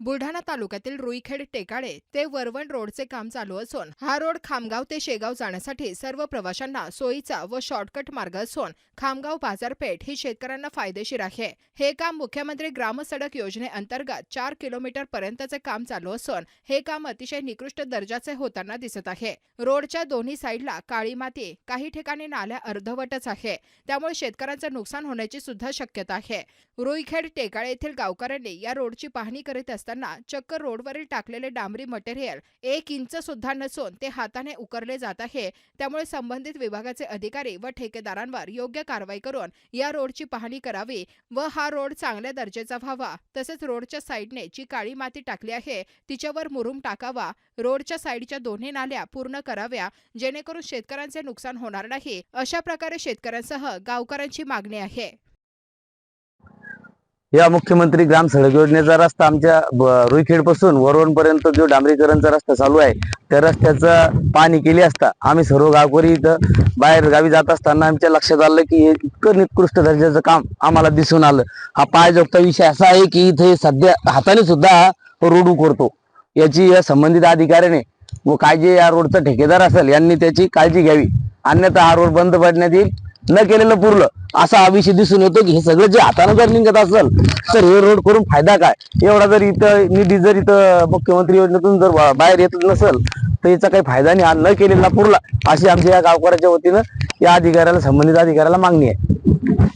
बुलढाणा तालुक्यातील रुईखेड टेकाडे ते वरवण रोडचे काम चालू असून हा रोड खामगाव ते शेगाव जाण्यासाठी सर्व प्रवाशांना सोयीचा व शॉर्टकट मार्ग असून खामगाव बाजारपेठ ही शेतकऱ्यांना फायदेशीर आहे. हे काम मुख्यमंत्री ग्रामसडक योजनेअंतर्गत चार किलोमीटर पर्यंतचे काम चालू असून हे काम अतिशय निकृष्ट दर्जाचे होताना दिसत आहे. रोडच्या दोन्ही साईडला काळी माती काही ठिकाणी नाल्या अर्धवटच आहे. त्यामुळे शेतकऱ्यांचं नुकसान होण्याची सुद्धा शक्यता आहे. रुईखेड टेकाळे येथील गावकऱ्यांनी या रोडची पाहणी करीत असताना चक्क रोडवरील टाकलेले डांबरी मटेरियल एक इंच सुद्धा नसून ते हाताने उकरले जात आहे. त्यामुळे संबंधित विभागाचे अधिकारी व ठेकेदारांवर योग्य कारवाई करून या रोडची पाहणी करावी व हा रोड चांगल्या दर्जाचा व्हावा. तसेच रोडच्या साईडने जी काळी माती टाकली आहे तिच्यावर मुरुम टाकावा. रोडच्या साईडच्या दोन्ही नाल्या पूर्ण कराव्या जेणेकरून शेतकऱ्यांचे नुकसान होणार नाही. अशा प्रकारे शेतकऱ्यांसह गावकऱ्यांची मागणी आहे. या मुख्यमंत्री ग्राम सडक योजनेचा रस्ता आमच्या रुईखेडपासून वरवण पर्यंत जो डांबरीकरणचा रस्ता चालू आहे त्या रस्त्याचं पाहणी केली असता आम्ही सर्व गावकरी इथं बाहेर गावी जात असताना आमच्या लक्षात आलं की हे इतकं निकृष्ट दर्जाचं काम आम्हाला दिसून आलं. हा पायजोगता विषय असा आहे की इथे सध्या हाताने सुद्धा रोड उकरतो याची या संबंधित अधिकाऱ्याने व काय जे या रोडचा ठेकेदार असेल यांनी त्याची काळजी घ्यावी. अन्यथा हा रोड बंद पडण्यात येईल. न केलेलं पुरलं असा हा विषय दिसून येतो की हे सगळं जे हातानं जर निघत असेल तर हे रोड करून फायदा काय? एवढा जर इथं निधी जर इथं मुख्यमंत्री योजनेतून जर बाहेर येत नसेल तर याचा काही फायदा नाही. हा न केलेला पुरला अशी आमच्या या गावकऱ्याच्या वतीनं या अधिकाऱ्याला संबंधित अधिकाऱ्याला मागणी आहे.